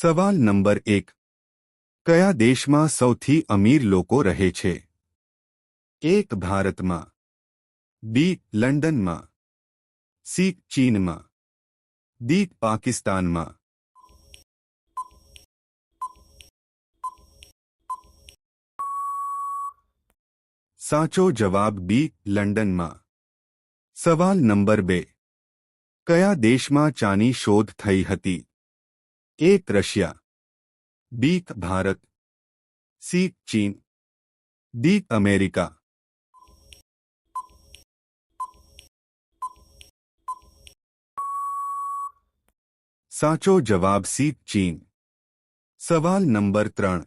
सवाल नंबर 1 क्या देश में સૌથી अमीर લોકો રહે છે 1 ભારત માં B લંડન માં C ચીન માં D પાકિસ્તાન માં સાચો જવાબ B લંડન માં સવાલ નંબર 2 કયા દેશ માં ચાની શોધ થઈ હતી A Russia B Bharat C चीन डी अमेरिका साचो जवाब सी चीन सवाल नंबर 3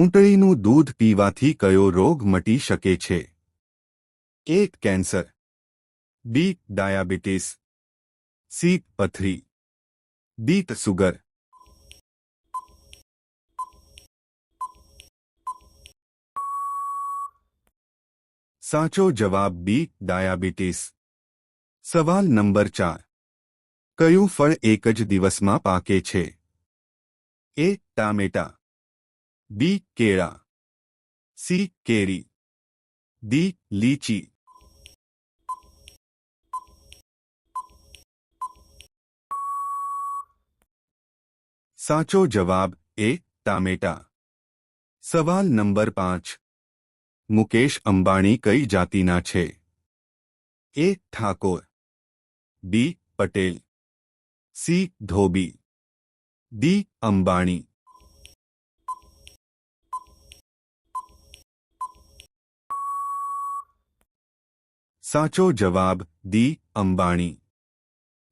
ઊંટડી નું દૂધ પીવાથી કયો રોગ મટી શકે છે કે કેન્સર બી ડાયાબિટીસ સી પથરી બીટ સુગર સાચો જવાબ બી ડાયાબિટીસ સવાલ નંબર ચાર કયું ફળ એક જ દિવસમાં પાકે છે એ ટામેટા બી કેળા સી કેરી દી લીચી साचो जवाब ए टामेटा सवाल नंबर पांच मुकेश अंबाणी कई जाति छे A Thakur B Patel C Dhobi D Ambani साचो जवाब डी अंबाणी